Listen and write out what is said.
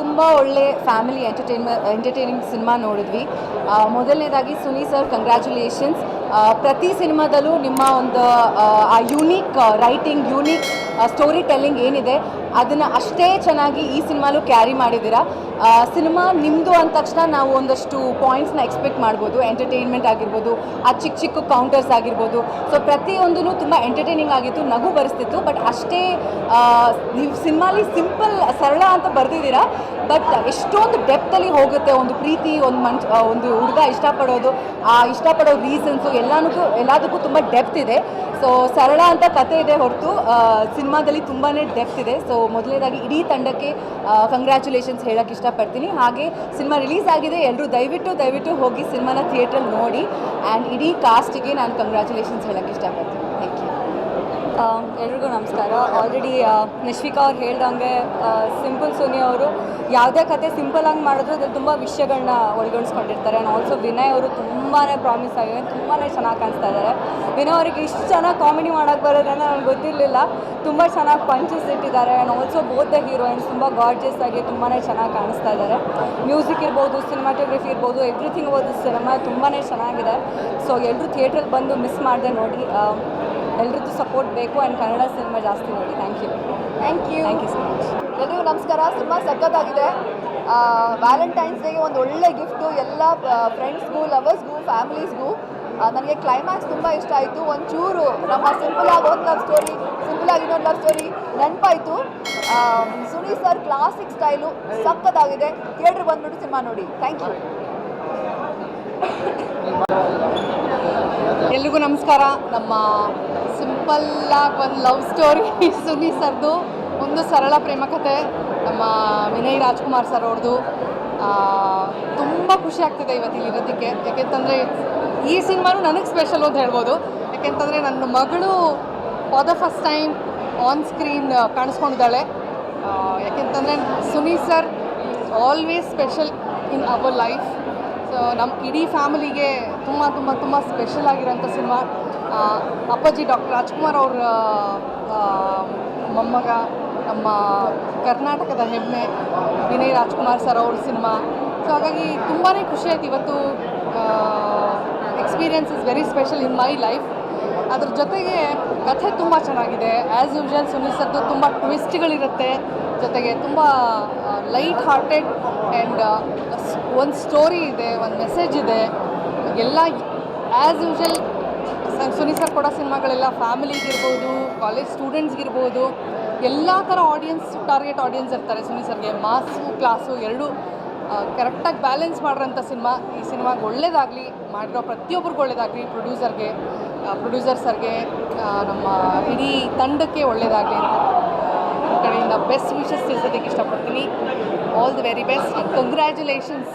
ತುಂಬ ಒಳ್ಳೆ family ಎಂಟರ್ಟೈನ್ಮೆ entertaining cinema ನೋಡಿದ್ವಿ. ಮೊದಲನೇದಾಗಿ ಸುನಿ ಸರ್ ಕಂಗ್ರ್ಯಾಚುಲೇಷನ್ಸ್ ಪ್ರತಿ ಸಿನಿಮಾದಲ್ಲೂ ನಿಮ್ಮ ಒಂದು, ಆ unique writing unique storytelling ಏನಿದೆ, ಅದನ್ನು ಅಷ್ಟೇ ಚೆನ್ನಾಗಿ ಈ ಸಿನಿಮಾಲು ಕ್ಯಾರಿ ಮಾಡಿದ್ದೀರಾ? ಸಿನಿಮಾ ನಿಮ್ಮದು ಅಂದ ತಕ್ಷಣ ನಾವು ಒಂದಷ್ಟು ಪಾಯಿಂಟ್ಸ್ನ ಎಕ್ಸ್ಪೆಕ್ಟ್ ಮಾಡ್ಬೋದು. ಎಂಟರ್ಟೈನ್ಮೆಂಟ್ ಆಗಿರ್ಬೋದು, ಆ ಚಿಕ್ಕ ಚಿಕ್ಕ ಕೌಂಟರ್ಸ್ ಆಗಿರ್ಬೋದು. ಸೊ ಪ್ರತಿಯೊಂದೂ ತುಂಬ ಎಂಟರ್ಟೈನಿಂಗ್ ಆಗಿತ್ತು, ನಗು ಬರೆಸ್ತಿತ್ತು ಬಟ್ ಅಷ್ಟೇ ನೀವು ಸಿನಿಮಾಲಿ ಸಿಂಪಲ್ ಸರಳ ಅಂತ ಬರೆದಿದ್ದೀರಾ ಬಟ್ ಎಷ್ಟೊಂದು ಡೆಪ್ತಲ್ಲಿ ಹೋಗುತ್ತೆ ಒಂದು ಪ್ರೀತಿ, ಒಂದು ಮನ್ಸ್ ಒಂದು ಹುಡುಗ ಇಷ್ಟಪಡೋದು, ಆ ಇಷ್ಟಪಡೋ ರೀಸನ್ಸು ಎಲ್ಲನಕ್ಕೂ ಎಲ್ಲದಕ್ಕೂ ತುಂಬ ಡೆಪ್ತ್ ಇದೆ. ಸೊ ಸರಳ ಅಂತ ಕತೆ ಇದೆ ಹೊರತು ಸಿನಿಮಾದಲ್ಲಿ ತುಂಬಾ ಡೆಪ್ತ್ ಇದೆ. ಸೊ ಮೊದಲನೇದಾಗಿ ಇಡೀ ತಂಡಕ್ಕೆ ಕಂಗ್ರ್ಯಾಚುಲೇಷನ್ಸ್ ಹೇಳೋಕ್ಕೆ ಇಷ್ಟಪಡ್ತೀನಿ. ಹಾಗೆ ಸಿನಿಮಾ ರಿಲೀಸ್ ಆಗಿದೆ. ಎಲ್ಲರೂ ದಯವಿಟ್ಟು ದಯವಿಟ್ಟು ಹೋಗಿ ಸಿನಿಮಾನ ಥಿಯೇಟ್ರಲ್ಲಿ ನೋಡಿ. ಆ್ಯಂಡ್ ಇಡೀ ಕಾಸ್ಟಿಗೆ ನಾನು ಕಂಗ್ರ್ಯಾಚುಲೇಷನ್ಸ್ ಹೇಳೋಕ್ಕೆ ಇಷ್ಟಪಡ್ತೀನಿ. ಥ್ಯಾಂಕ್ ಯು ಎಲ್ರಿಗೂ ನಮಸ್ಕಾರ. ಆಲ್ರೆಡಿ ನಿಶ್ವಿಕಾ ಅವ್ರು ಹೇಳ್ದಂಗೆ ಸಿಂಪಲ್ ಸೋನಿ ಅವರು ಯಾವುದೇ ಕತೆ ಸಿಂಪಲ್ ಆಗಿ ಮಾಡಿದ್ರು ಅದ್ರಲ್ಲಿ ತುಂಬ ವಿಷಯಗಳನ್ನ ಒಳಗಣಿಸ್ಕೊಂಡಿರ್ತಾರೆ ಆ್ಯಂಡ್ ಆಲ್ಸೋ ವಿನಯ್ ಅವರು ತುಂಬಾ ಪ್ರಾಮಿಸ್ ಆಗಿದೆ ತುಂಬಾ ಚೆನ್ನಾಗಿ ಕಾಣಿಸ್ತಾ ಇದ್ದಾರೆ ವಿನಯ್ ಅವರಿಗೆ ಇಷ್ಟು ಚೆನ್ನಾಗಿ ಕಾಮಿಡಿ ಮಾಡೋಕ್ಕೆ ಬರೋದ್ರೆ ನನಗೆ ಗೊತ್ತಿರಲಿಲ್ಲ. ತುಂಬ ಚೆನ್ನಾಗಿ ಪಂಚಸ್ ಇಟ್ಟಿದ್ದಾರೆ. And also both the heroines ತುಂಬ ಗಾರ್ಜಿಯಸ್ ಆಗಿ ತುಂಬಾ ಚೆನ್ನಾಗಿ ಕಾಣಿಸ್ತಾ ಇದ್ದಾರೆ ಮ್ಯೂಸಿಕ್ ಇರ್ಬೋದು ಸಿನಿಮಾಟೋಗ್ರಫಿ ಇರ್ಬೋದು ಎವ್ರಿಥಿಂಗ್ ಇರ್ಬೋದು ಸಿನಿಮಾ ತುಂಬಾ ಚೆನ್ನಾಗಿದೆ. ಸೊ ಎಲ್ಲರೂ ಥಿಯೇಟ್ರಲ್ಲಿ ಬಂದು ಮಿಸ್ ಮಾಡದೆ ನೋಡಿ. ಎಲ್ರದ್ದು ಸಪೋರ್ಟ್ ಬೇಕು ಆ್ಯಂಡ್ ಕನ್ನಡ ಸಿನಿಮಾ ಜಾಸ್ತಿ ನೋಡಿ. Thank you thank you thank you so much ಎಲ್ರಿಗೂ ನಮಸ್ಕಾರ. ಸಿನಿಮಾ ಸಕ್ಕತ್ತಾಗಿದೆ ವ್ಯಾಲೆಂಟೈನ್ಸ್ ಡೇಗೆ ಒಂದು ಒಳ್ಳೆ ಗಿಫ್ಟು ಎಲ್ಲ ಫ್ರೆಂಡ್ಸ್ಗೂ ಲವರ್ಸ್ಗೂ ಫ್ಯಾಮಿಲೀಸ್ಗೂ ನನಗೆ ಕ್ಲೈಮ್ಯಾಕ್ಸ್ ತುಂಬ ಇಷ್ಟ ಆಯಿತು. ಒಂಚೂರು ನಮ್ಮ ಸಿಂಪಲ್ ಆಗಿ ಒಂದು ಲವ್ ಸ್ಟೋರಿ ಸಿಂಪಲ್ ಆಗಿ ಇನ್ನೊಂದು ಲವ್ ಸ್ಟೋರಿ ನೆನಪಾಯಿತು. ಸುನಿ ಸರ್ ಕ್ಲಾಸಿಕ್ ಸ್ಟೈಲು ಸಕ್ಕತ್ತಾಗಿದೆ ಥಿಯೇಟ್ರ್ ಬಂದ್ಬಿಟ್ಟು ಸಿನಿಮಾ ನೋಡಿ. ಥ್ಯಾಂಕ್ ಯು ಎಲ್ರಿಗೂ ನಮಸ್ಕಾರ. ನಮ್ಮ ಸಿಂಪಲ್ ಆಗಿ ಒಂದು ಲವ್ ಸ್ಟೋರಿ ಸುನಿ ಸರ್ದು. ಒಂದು ಸರಳ ಪ್ರೇಮ ಕಥೆ ನಮ್ಮ ವಿನಯ್ ರಾಜ್ಕುಮಾರ್ ಸರ್ ಅವ್ರದ್ದು ತುಂಬ ಖುಷಿ ಆಗ್ತಿದೆ ಇವತ್ತು ಇರೋದಕ್ಕೆ. ಯಾಕೆಂತಂದರೆ ಈ ಸಿನಿಮಾನು ನನಗೆ ಸ್ಪೆಷಲ್ ಅಂತ ಹೇಳ್ಬೋದು. ಯಾಕೆಂತಂದರೆ ನನ್ನ ಮಗಳು for the first time on screen ಕಾಣಿಸ್ಕೊಂಡಿದ್ದಾಳೆ. ಯಾಕೆಂತಂದರೆ Suni sir always special in our life so ನಮ್ಮ ಇಡೀ ಫ್ಯಾಮಿಲಿಗೆ ತುಂಬ ತುಂಬ ತುಂಬ ಸ್ಪೆಷಲ್ ಆಗಿರೋಂಥ ಸಿನಿಮಾ ಅಪ್ಪಾಜಿ ಡಾಕ್ಟರ್ ರಾಜ್ಕುಮಾರ್ ಅವ್ರ ಮೊಮ್ಮಗ, ನಮ್ಮ ಕರ್ನಾಟಕದ ಹೆಮ್ಮೆ, ವಿನಯ್ ರಾಜ್ಕುಮಾರ್ ಸರ್ ಅವ್ರ ಸಿನಿಮಾ. ಸೊ ಹಾಗಾಗಿ ತುಂಬಾ ಖುಷಿ ಆಯ್ತು ಇವತ್ತು experience is very special in my life ಅದ್ರ ಜೊತೆಗೆ ಕಥೆ ತುಂಬ ಚೆನ್ನಾಗಿದೆ. ಆ್ಯಸ್ ಯೂಶುವಲ್ ಸುನಿಲ್ ಸರ್ದು ತುಂಬ ಟ್ವಿಸ್ಟ್ಗಳಿರುತ್ತೆ ಜೊತೆಗೆ ತುಂಬ ಲೈಟ್ ಹಾರ್ಟೆಡ್ ಆ್ಯಂಡ್ ಒಂದು ಸ್ಟೋರಿ ಇದೆ, ಒಂದು ಮೆಸೇಜ್ ಇದೆ. ಎಲ್ಲ ಆ್ಯಸ್ ಯೂಶುವಲ್ ಸುನಿ ಸರ್ ಕೊಡೋ ಸಿನಿಮಾಗಳೆಲ್ಲ ಫ್ಯಾಮಿಲಿಗಿರ್ಬೋದು ಕಾಲೇಜ್ ಸ್ಟೂಡೆಂಟ್ಸ್ಗಿರ್ಬೋದು ಎಲ್ಲ ಥರ ಆಡಿಯನ್ಸ್ ಟಾರ್ಗೆಟ್ ಆಡಿಯನ್ಸ್ ಇರ್ತಾರೆ ಸುನಿ ಸರ್ಗೆ. ಮಾಸು ಕ್ಲಾಸು ಎರಡೂ ಕರೆಕ್ಟಾಗಿ ಬ್ಯಾಲೆನ್ಸ್ ಮಾಡಿರೋಂಥ ಸಿನಿಮಾ. ಈ ಸಿನಿಮಾಗೆ ಒಳ್ಳೇದಾಗಲಿ, ಮಾಡಿರೋ ಪ್ರತಿಯೊಬ್ಬರಿಗೂ ಒಳ್ಳೇದಾಗಲಿ ಪ್ರೊಡ್ಯೂಸರ್ಗೆ ಪ್ರೊಡ್ಯೂಸರ್ ಸರ್ಗೆ ನಮ್ಮ ಇಡೀ ತಂಡಕ್ಕೆ ಒಳ್ಳೆಯದಾಗಲಿ ಅಂತ ನನ್ನ ಕಡೆಯಿಂದ ಬೆಸ್ಟ್ ವಿಷಸ್ ತಿಳಿಸೋದಕ್ಕೆ ಇಷ್ಟಪಡ್ತೀನಿ. All the very best congratulations